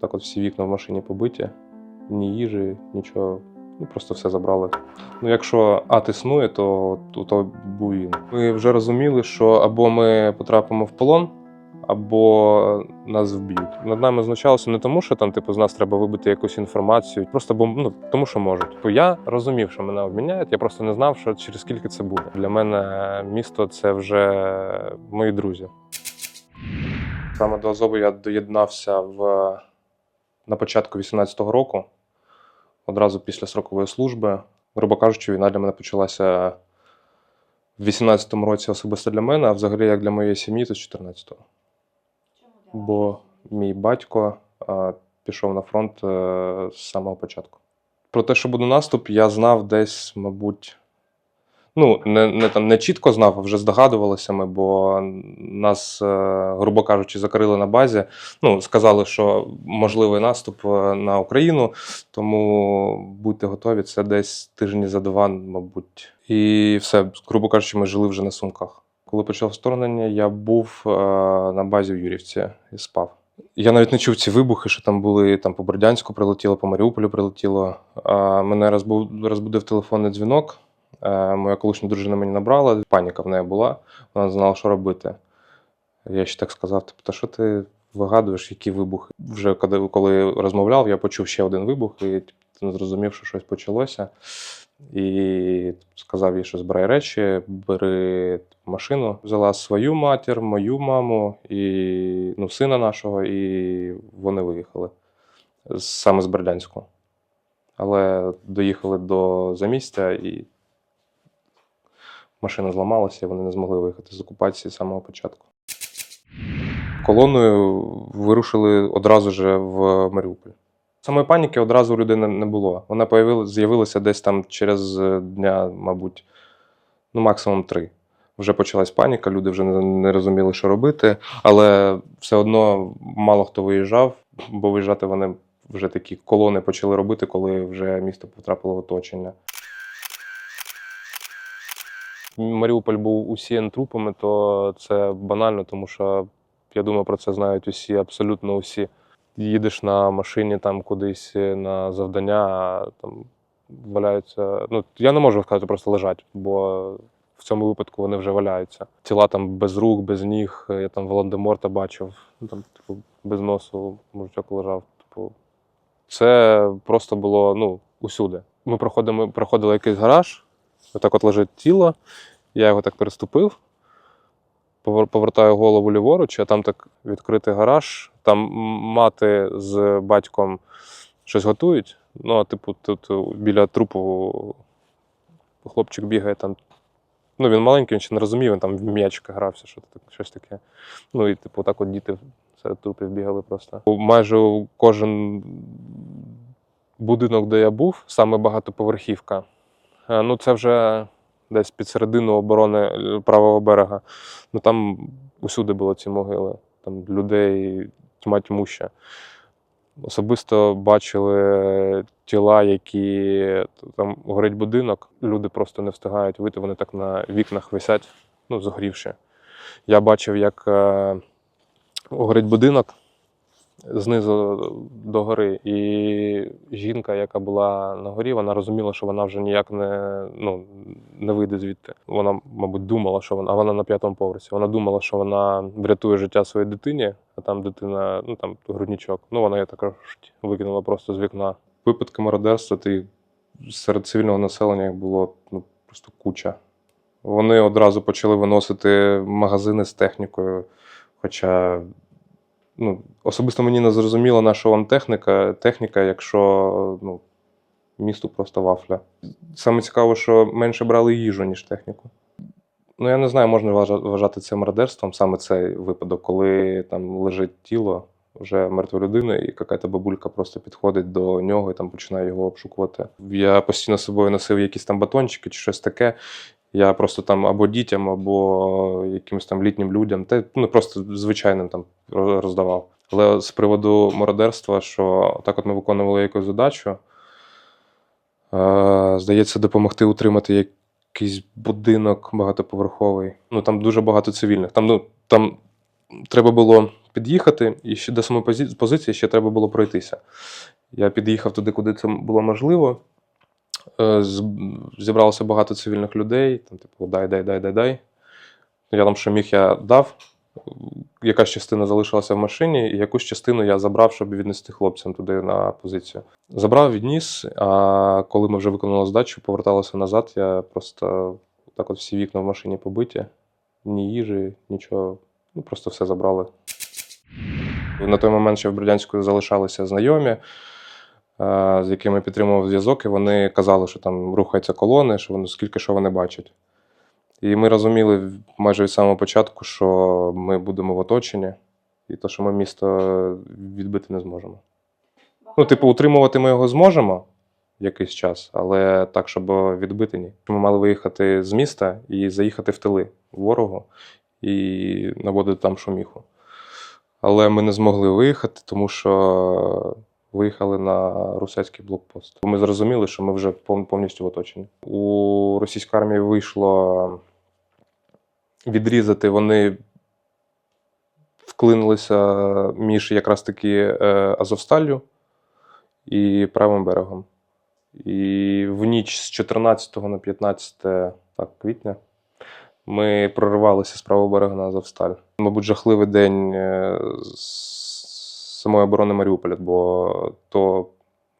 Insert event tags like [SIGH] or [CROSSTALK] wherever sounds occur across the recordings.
Так от всі вікна в машині побиті, ні їжі, нічого. Ну, просто все забрали. Ну, якщо ад існує, то, то, то був він. Ми вже розуміли, що або ми потрапимо в полон, або нас вб'ють. Над нами знущалося не тому, що там, типу, з нас треба вибити якусь інформацію, просто бо ну, тому, що можуть. Типу, я розумів, що мене обміняють, я просто не знав, що через скільки це буде. Для мене місто це вже мої друзі. Саме до Азову я доєднався в, на початку 18-го року, одразу після строкової служби. Грубо кажучи, війна для мене почалася в 18-му році особисто для мене, а взагалі як для моєї сім'ї, то з 14-го. Бо мій батько а, пішов на фронт е, з самого початку. Про те, що буде наступ, я знав десь, мабуть. Ну, не, не, там, не чітко знав, а вже здогадувалися ми, бо нас, е, грубо кажучи, закрили на базі. Ну, сказали, що можливий наступ е, на Україну, тому будьте готові, це десь тижні за два, мабуть. І все, грубо кажучи, ми жили вже на сумках. Коли почав вторгнення, я був е, на базі в Юрівці і спав. Я навіть не чув ці вибухи, що там були там по Бердянську прилетіло, по Маріуполю прилетіло. А мене розбудив телефонний дзвінок. Е, Моя колишня дружина мені набрала, паніка в неї була, вона не знала, що робити. Я ще так сказав: типу, та що ти вигадуєш, які вибухи? Вже коли, розмовляв, я почув ще один вибух і типу, зрозумів, що щось почалося. І сказав їй, що збирай речі, бери машину. Взяла свою матір, мою маму і ну, сина нашого, і вони виїхали саме з Бердянську. Але доїхали до замістя і машина зламалася, і вони не змогли виїхати з окупації з самого початку. Колоною вирушили одразу же в Маріуполь. Самої паніки одразу у людини не було. Вона з'явилася десь там через дня, мабуть, ну максимум три. Вже почалась паніка, люди вже не розуміли, що робити, але все одно мало хто виїжджав, бо виїжджати вони вже такі колони почали робити, коли вже місто потрапило в оточення. Маріуполь був усіян трупами, то це банально, тому що я думаю, про це знають усі, абсолютно усі. Їдеш на машині там кудись на завдання, а там валяються. Ну, я не можу сказати, просто лежать, бо в цьому випадку вони вже валяються. Тіла там без рук, без ніг. Я там Волан-де-Морта бачив, ну, там, типу, без носу мужичок лежав. Типу, це просто було ну, усюди. Ми проходимо, проходили якийсь гараж, отак от лежить тіло, я його так переступив, повертаю голову ліворуч, а там так відкритий гараж, там мати з батьком щось готують. Ну, а типу, тут е, біля трупу хлопчик бігає там. Ну, він маленький, він ще не розумів, він там в м'ячика грався, що щось таке. Ну і типу, так от діти серед трупів бігали просто. Майже кожен будинок, де я був, саме багатоповерхівка. Е, Ну, це вже десь під середину оборони е, правого берега. Ну там усюди були ці могили. Там людей тьма тьмуща. Особисто бачили тіла, які там горить будинок, люди просто не встигають вийти, вони так на вікнах висять, ну, згорівши. Я бачив, як е, горить будинок знизу до гори, і жінка, яка була на горі, вона розуміла, що вона вже ніяк не, ну, не вийде звідти. Вона, мабуть, думала, що вона, а вона на п'ятому поверсі. Вона думала, що вона врятує життя своїй дитині, а там дитина, ну там грудничок. Ну, вона її також викинула просто з вікна. Випадки мародерства ти серед цивільного населення було ну, просто куча. Вони одразу почали виносити магазини з технікою. Хоча ну, особисто мені не зрозуміла, на що вам техніка, техніка, якщо ну, місту просто вафля. Саме цікаво, що менше брали їжу, ніж техніку. Ну, я не знаю, можна вважати це мародерством, саме цей випадок, коли там лежить тіло вже мертвої людини, і якась бабулька просто підходить до нього і там починає його обшукувати. Я постійно з собою носив якісь там батончики чи щось таке. Я просто там або дітям, або якимось там літнім людям, та ну просто звичайним там роздавав. Але з приводу мародерства, що так от ми виконували якусь задачу, е, здається, допомогти утримати якийсь будинок багатоповерховий. Ну там дуже багато цивільних. Там, ну, там треба було під'їхати, і ще до самої позиції ще треба було пройтися. Я під'їхав туди, куди це було можливо. Е, Зібралося багато цивільних людей, там, типу, дай, дай, дай, дай, дай. Я там, що міг, я дав. Якась частина залишилася в машині, і якусь частину я забрав, щоб віднести хлопцям туди на позицію. Забрав, відніс, а коли ми вже виконали здачу, поверталися назад, я просто так от всі вікна в машині побиті, ні їжі, нічого, ну просто все забрали. На той момент ще в Бердянську залишалися знайомі, з якими підтримував зв'язок, і вони казали, що там рухаються колони, що вони скільки що вони бачать. І ми розуміли майже від самого початку, що ми будемо в оточенні, і то, що ми місто відбити не зможемо. Ну, типу, утримувати ми його зможемо якийсь час, але так, щоб відбити ні. Ми мали виїхати з міста і заїхати в тили ворогу і наводити там шуміху. Але ми не змогли виїхати, тому що виїхали на русецький блокпост. Ми зрозуміли, що ми вже повністю в оточенні. У російській армії вийшло відрізати, вони вклинилися між якраз таки е, Азовсталлю і правим берегом. І в ніч з 14 на 15 так, квітня ми проривалися з правого берега на Азовсталь. Мабуть, жахливий день е, самої оборони Маріуполя, бо то,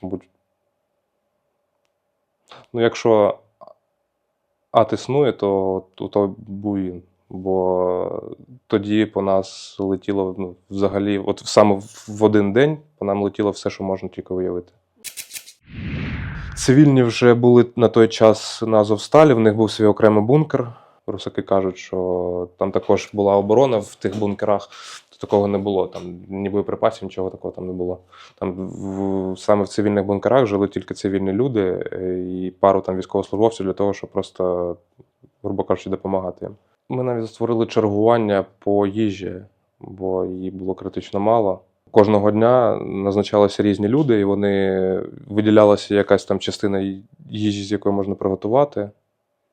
мабуть, ну, якщо ад існує, то, то, був він. Бо тоді по нас летіло ну, взагалі, от саме в один день по нам летіло все, що можна тільки уявити. Цивільні вже були на той час на Азовсталі, в них був свій окремий бункер. Русаки кажуть, що там також була оборона в тих бункерах, такого не було. Там ні боєприпасів, нічого такого там не було. Там в, саме в цивільних бункерах жили тільки цивільні люди е, і пару там військовослужбовців для того, щоб просто, грубо кажучи, допомагати їм. Ми навіть створили чергування по їжі, бо її було критично мало. Кожного дня назначалися різні люди, і вони виділялася якась там частина їжі, з якої можна приготувати.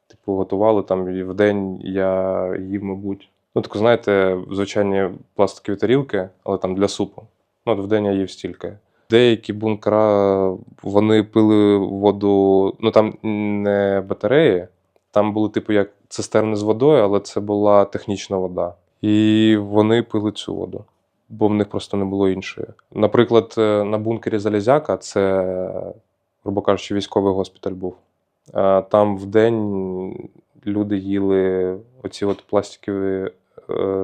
Типу, готували там і в день я їв, мабуть. Ну, таку, знаєте, звичайні пластикові тарілки, але там для супу. Ну, от в день я їв стільки. Деякі бункера вони пили воду, ну там не батареї, там були, типу, як цистерни з водою, але це була технічна вода. І вони пили цю воду, бо в них просто не було іншої. Наприклад, е, на бункері Залізяка це, грубо кажучи, військовий госпіталь був. Там в день люди їли оці от пластикові е,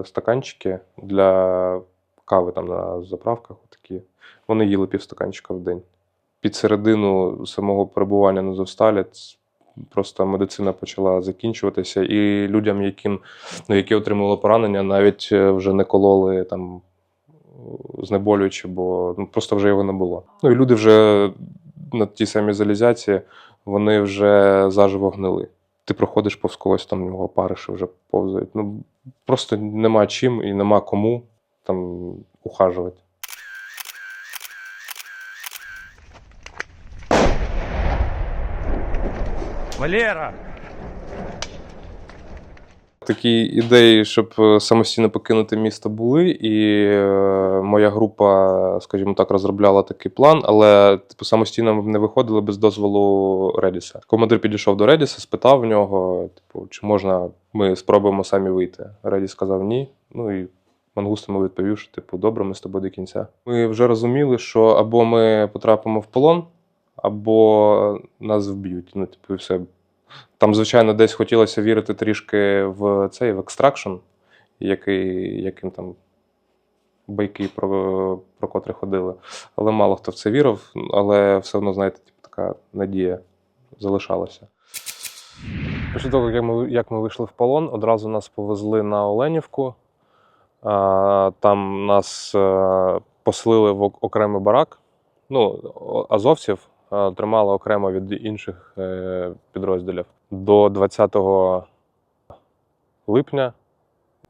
стаканчики для кави там на заправках. Такі. Вони їли півстаканчика в день. Під середину самого перебування на Зовсталі просто медицина почала закінчуватися, і людям, яким, ну, які отримали поранення, навіть е, вже не кололи там е, знеболюючи, бо ну, просто вже його не було. Ну і люди вже на тій самій залізяці вони вже заживо гнили. Ти проходиш повз когось, там його париш. париші вже повзають. Ну просто нема чим і нема кому там ухажувати. Валера! Такі ідеї, щоб е, самостійно покинути місто, були, і е, моя група, скажімо так, розробляла такий план, але типу самостійно ми не виходили без дозволу Редіса. Командир підійшов до Редіса, спитав в нього, типу, чи можна ми спробуємо самі вийти. Редіс сказав ні. Ну і Мангуст йому відповів, що типу, добре, ми з тобою до кінця. Ми вже розуміли, що або ми потрапимо в полон, або нас вб'ють. Ну, типу, все. Там, звичайно, десь хотілося вірити трішки в цей в екстракшн, який, яким там байки про, про котре ходили. Але мало хто в це вірив, але все одно, знаєте, типу, така надія залишалася. Після того, як ми, як ми вийшли в полон, одразу нас повезли на Оленівку. Там нас е, поселили в окремий барак. Ну, азовців е, тримали окремо від інших е, підрозділів. До 20 липня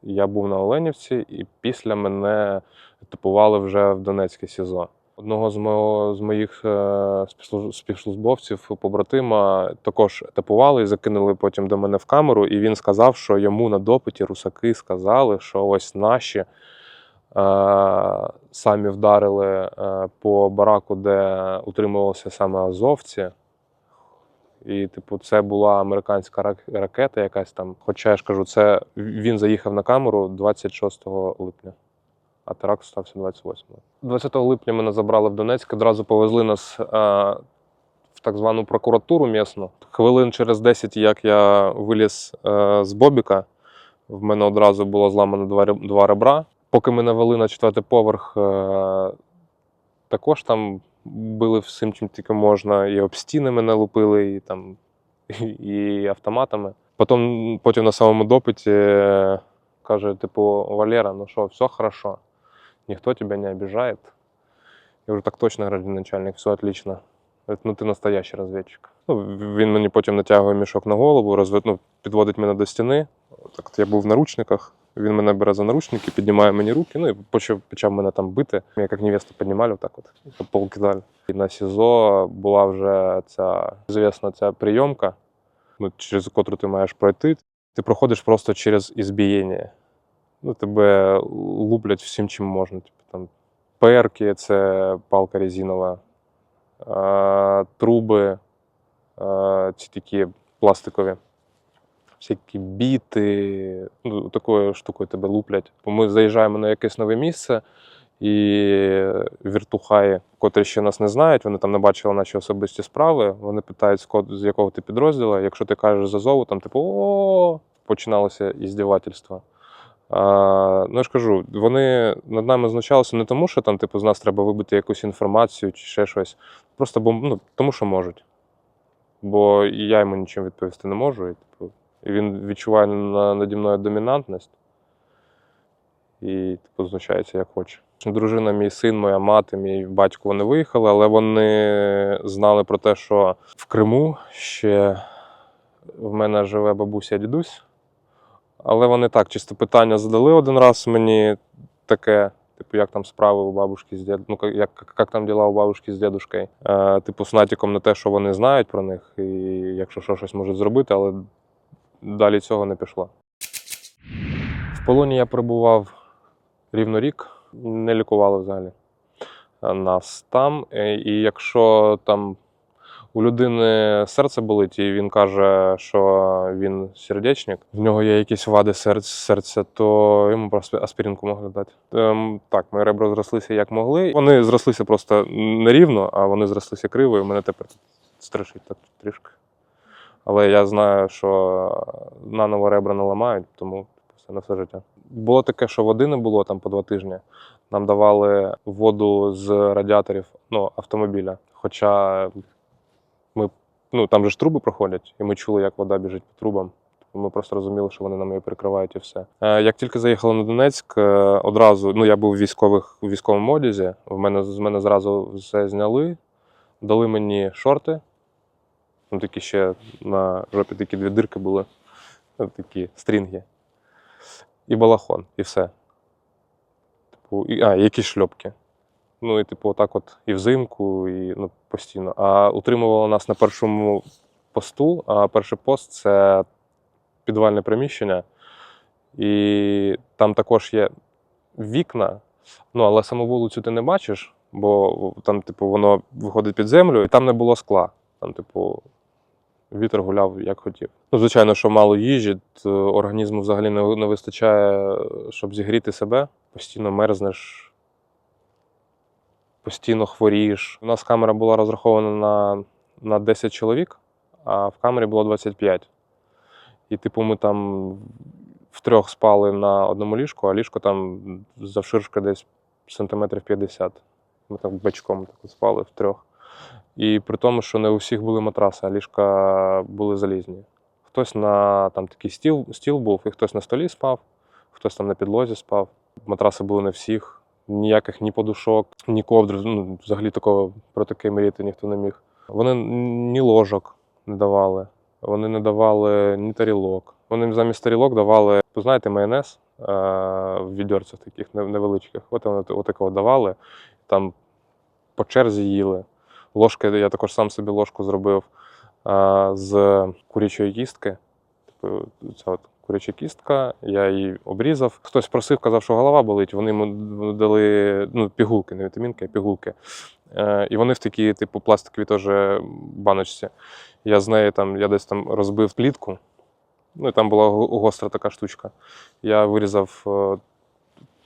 я був на Оленівці, і після мене етапували вже в Донецьке СІЗО. Одного з, мого, з моїх е, співслужбовців, побратима, також етапували і закинули потім до мене в камеру. І він сказав, що йому на допиті русаки сказали, що ось наші самі вдарили е, по бараку, де утримувалися саме азовці. І, типу, це була американська ракета якась там. Хоча я ж кажу, це він заїхав на камеру 26 липня, а теракт стався 28. 20 липня мене забрали в Донецьк, одразу повезли нас е, в так звану прокуратуру місну. Хвилин через 10, як я виліз е, з Бобіка, в мене одразу було зламано два, два ребра. Поки мене вели на четвертий поверх, е, також там били всім, чим тільки можна. І об стіни мене лупили, і там [LAUGHS] і автоматами. Потім, потім на самому допиті е, каже, типу, Валера, ну що, все хорошо, ніхто тебе не обижает. Я говорю, так точно, гражданин начальник, все отлично. Ну ти настоящий розвідчик. Ну, він мені потім натягує мішок на голову, розвед... ну, підводить мене до стіни. Так я був в наручниках. Він мене бере за наручники, піднімає мені руки, ну і почав, почав мене там бити. Я як невесту піднімали, так от, по. І на СІЗО була вже ця звісна ця прийомка, ну, через котру ти маєш пройти. Ти проходиш просто через ізбієння. Ну, тебе луплять всім, чим можна. Типу, там, перки, це палка резинова, е, труби, е, ці такі пластикові всякі біти, ну, такою штукою тебе луплять. Бо ми заїжджаємо на якесь нове місце, і віртухаї, котрі ще нас не знають, вони там не бачили наші особисті справи. Вони питають, з якого ти підрозділу. Якщо ти кажеш з Азову, там типу о починалося іздівательство. А, ну я ж кажу, вони над нами знущалися не тому, що там, типу, з нас треба вибити якусь інформацію чи ще щось. Просто бо, ну, тому, що можуть. Бо я йому нічим відповісти не можу. І, типу, він відчуває на, наді мною домінантність і типу, знущається як хоче. Дружина, мій син, моя мати, мій батько вони виїхали, але вони знали про те, що в Криму ще в мене живе бабуся дідусь. Але вони так, чисто питання задали один раз мені таке. Типу, як там справи у бабушки з дід... ну, як, як, як там діла у бабушки з дідушкою. Е, типу, з натяком на те, що вони знають про них, і якщо що, щось можуть зробити, але далі цього не пішло. В полоні я перебував рівно рік, не лікували взагалі нас там. І якщо там у людини серце болить, і він каже, що він сердечник, в нього є якісь вади серця, то йому просто аспіринку могли дати. Ем, так, мої ребра зрослися як могли. Вони зрослися просто нерівно, а вони зрослися криво, і мене тепер страшить так трішки. Але я знаю, що наново ребра не ламають, тому це на все життя. Було таке, що води не було там по два тижні. Нам давали воду з радіаторів ну, автомобіля. Хоча ми, ну, там же ж труби проходять, і ми чули, як вода біжить по трубам. Ми просто розуміли, що вони нам її перекривають і все. Е, як тільки заїхали на Донецьк, е, одразу ну я був в військових у військовому одязі. В мене з мене зразу все зняли, дали мені шорти. Ну, такі ще на жопі такі дві дирки були, такі стрінги. І балахон, і все. Типу, і, а, якісь шльопки. Ну, і, типу, отак от і взимку, і ну, постійно. А утримувало нас на першому посту. А перший пост це підвальне приміщення. І там також є вікна, ну, але саму вулицю ти не бачиш, бо там, типу, воно виходить під землю, і там не було скла. Там, типу, вітер гуляв як хотів. Ну, звичайно, що мало їжі, то організму взагалі не, не вистачає, щоб зігріти себе. Постійно мерзнеш, постійно хворієш. У нас камера була розрахована на, на 10 чоловік, а в камері було 25. І, типу, ми там втрьох спали на одному ліжку, а ліжко там завширшки десь сантиметрів 50. Ми там бачком спали втрьох. І при тому, що не у всіх були матраси, а ліжка були залізні. Хтось на там такий стіл, стіл був, і хтось на столі спав, хтось там на підлозі спав. Матраси були не всіх, ніяких ні подушок, ні ковдр. Ну, взагалі такого про таке мріяти ніхто не міг. Вони ні ложок не давали, вони не давали ні тарілок. Вони замість тарілок давали, знаєте, майонез е- в відьорцях таких невеличких. От вони отакого давали, там по черзі їли. Ложки, я також сам собі ложку зробив з курячої кістки. Типу, ця от куряча кістка, я її обрізав. Хтось просив, казав, що голова болить. Вони йому дали ну, пігулки, не вітамінки, а пігулки. Е, і вони в такій, типу, пластиковій теж баночці. Я з неї там, я десь там розбив плітку. Ну, і там була гостра така штучка. Я вирізав е,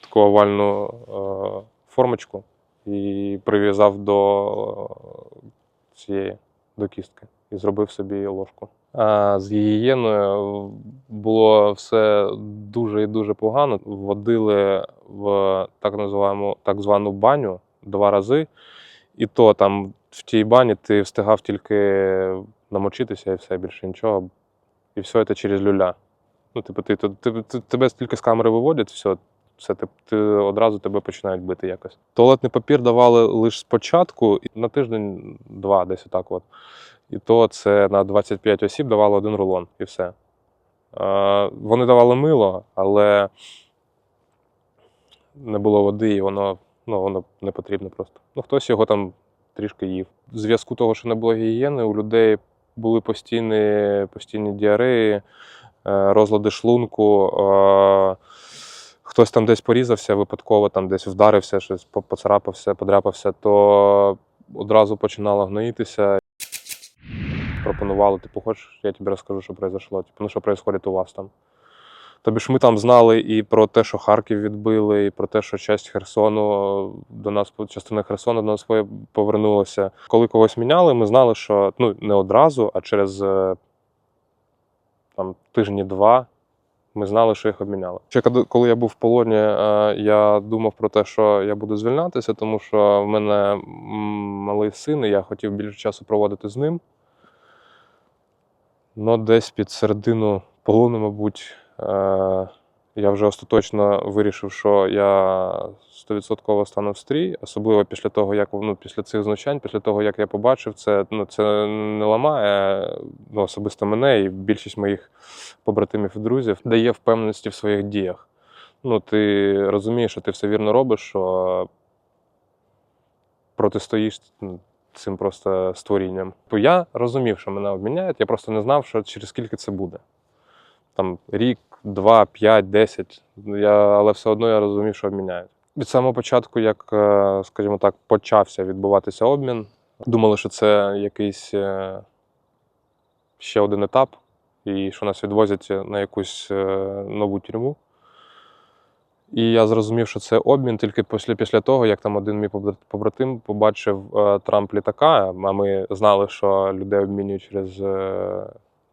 таку овальну е, формочку і прив'язав до е, цієї до кістки і зробив собі ложку. А з гігієною було все дуже і дуже погано. Водили в так називаємо так звану баню два рази, і то там в тій бані ти встигав тільки намочитися і все більше нічого. І все це через люля. Ну, типу, ти, ти, ти, тебе тільки з камери виводять, все, все ти, ти одразу тебе починають бити якось. Туалетний папір давали лише спочатку, на тиждень-два, десь отак. От. І то це на 25 осіб давали один рулон, і все. Е, вони давали мило, але не було води, і воно, ну, воно не потрібно просто. Ну, хтось його там трішки їв. В зв'язку того, що не було гігієни, у людей були постійні, постійні діареї, е, розлади шлунку. е, Хтось там десь порізався, випадково там десь вдарився, щось по- поцарапався, подряпався, то одразу починало гноїтися. Пропонували, типу, хочеш, я тобі розкажу, що произошло. Типу, ну що відбувається у вас там. Тобі ж ми там знали і про те, що Харків відбили, і про те, що часть Херсону до нас, частина Херсону до нас повернулася. Коли когось міняли, ми знали, що ну, не одразу, а через е, там, тижні два ми знали, що їх обміняли. Ще коли- я був в полоні, е, я думав про те, що я буду звільнятися, тому що в мене малий син, і я хотів більше часу проводити з ним. Ну, десь під середину полону, мабуть, е, я вже остаточно вирішив, що я 100% стану в стрій, особливо після того, як ну, після цих знущань, після того, як я побачив, це, ну, це не ламає ну, особисто мене і більшість моїх побратимів і друзів дає впевненості в своїх діях. Ну, ти розумієш, що ти все вірно робиш, що протистоїш ну, цим просто створінням. То я розумів, що мене обміняють, я просто не знав, що через скільки це буде. Там рік, два, п'ять, десять. Я, але все одно я розумів, що обміняють. Від самого початку, як, е, скажімо так, почався відбуватися обмін, думали, що це якийсь е, ще один етап, і що нас відвозять на якусь е, нову тюрму. І я зрозумів, що це обмін тільки після, після того, як там один мій побратим побачив Трамп літака, а ми знали, що людей обмінюють через,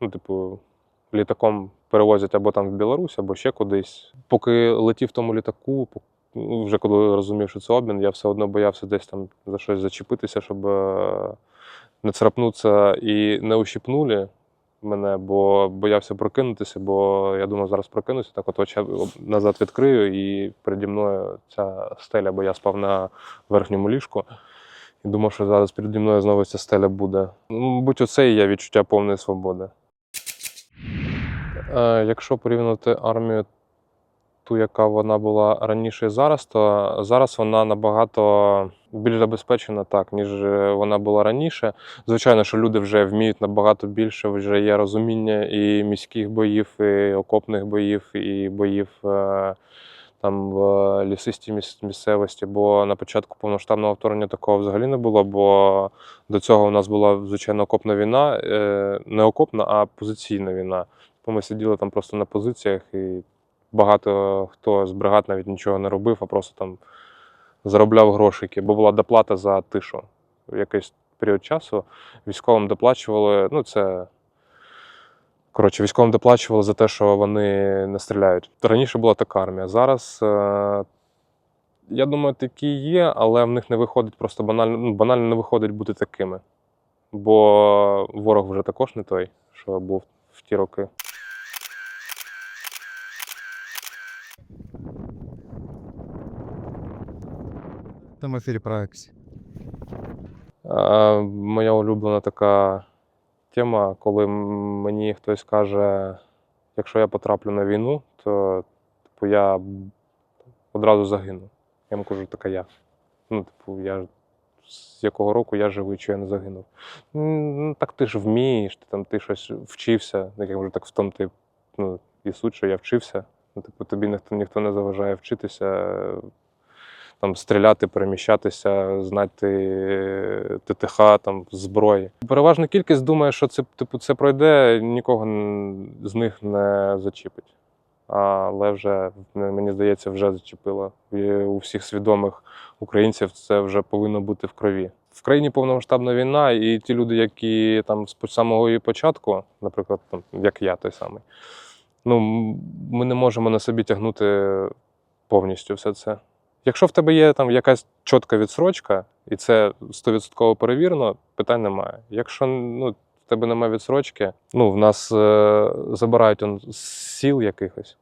ну, типу, літаком перевозять або там в Білорусь, або ще кудись. Поки летів в тому літаку, ну, вже коли розумів, що це обмін, я все одно боявся десь там за щось зачепитися, щоб е, не царапнутися і не ущипнули мене, бо боявся прокинутися, бо я думав, зараз прокинуся, так от очі назад відкрию, і переді мною ця стеля, бо я спав на верхньому ліжку. І думав, що зараз переді мною знову ця стеля буде. Мабуть, оце і є відчуття повної свободи. Е, Якщо порівняти армію, ту, яка вона була раніше і зараз, то зараз вона набагато більш забезпечена так, ніж вона була раніше. Звичайно, що люди вже вміють набагато більше, вже є розуміння і міських боїв, і окопних боїв, і боїв е, там в лісистій міс- місцевості. Бо на початку повноштабного вторгнення такого взагалі не було. Бо до цього у нас була звичайно окопна війна, е, не окопна, а позиційна війна. Бо ми сиділи там просто на позиціях, і багато хто з бригад навіть нічого не робив, а просто там заробляв грошики, бо була доплата за тишу. В якийсь період часу військовим доплачували. Ну, це коротше, військовим доплачували за те, що вони не стріляють. Раніше була така армія. Зараз. Е- я думаю, такі є, але в них не виходить просто банально, ну, банально не виходить бути такими. Бо ворог вже також не той, що був в ті роки. В ефірі проекції. Моя улюблена така тема, коли мені хтось каже, якщо я потраплю на війну, то типу, я одразу загину. Я йому кажу, така я. Ну, типу, я з якого року я живий, чи я не загинув. Ну, так ти ж вмієш, ти там ти щось вчився, як я кажу, так в тому ну, і суть, що я вчився. Ну, типу, тобі ніхто, ніхто не заважає вчитися, там, стріляти, переміщатися, знати е, ТТХ, там, зброї. Переважна кількість думає, що це, типу, це пройде, нікого з них не зачіпить. Але вже, мені здається, вже зачепило. І у всіх свідомих українців це вже повинно бути в крові. В країні повномасштабна війна, і ті люди, які там з самого її початку, наприклад, там, як я той самий, ну, ми не можемо на собі тягнути повністю все це. Якщо в тебе є там якась чітка відсрочка, і це 100% перевірено, питань немає. Якщо ну, в тебе немає відсрочки, ну, в нас е, забирають он, з сіл якихось,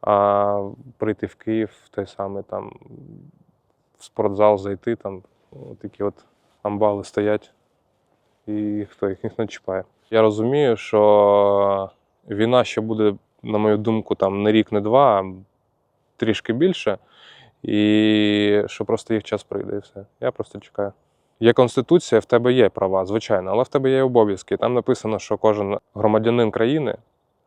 а прийти в Київ той самий там в спортзал зайти, там такі от амбали стоять, і хто їх не чіпає. Я розумію, що війна ще буде, на мою думку, там не рік, не два, а трішки більше. І що просто їх час прийде, і все. Я просто чекаю. Є конституція, в тебе є права, звичайно, але в тебе є обов'язки. Там написано, що кожен громадянин країни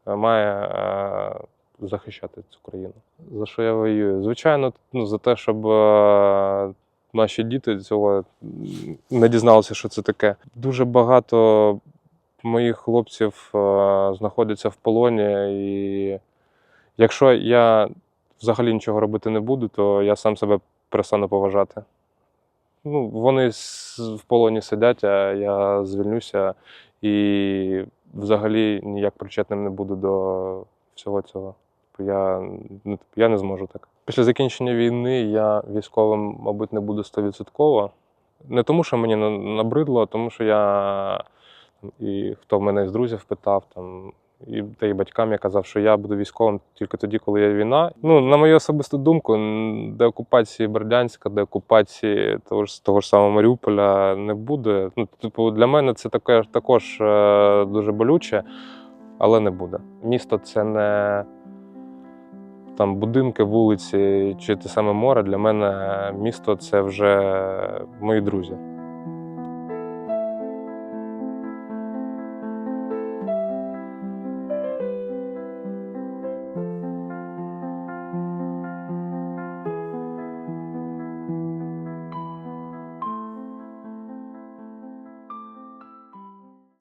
е, має е, захищати цю країну. За що я воюю? Звичайно, ну, за те, щоб е, наші діти цього не дізналися, що це таке. Дуже багато моїх хлопців знаходяться в полоні, і якщо я взагалі нічого робити не буду, то я сам себе перестану поважати. Ну, вони в полоні сидять, а я звільнюся і взагалі ніяк причетним не буду до всього цього. Я, ну, я не зможу так. Після закінчення війни я військовим, мабуть, не буду стовідсотково. Не тому, що мені набридло, а тому що я і хто в мене з друзів питав, там, і та й батькам я казав, що я буду військовим тільки тоді, коли є війна. Ну, на мою особисту думку, деокупації Бердянська, деокупації того ж, того ж самого Маріуполя не буде. Ну, типу, для мене це таке, також е, дуже болюче, але не буде. Місто це не там будинки, вулиці чи те саме море. Для мене місто це вже мої друзі.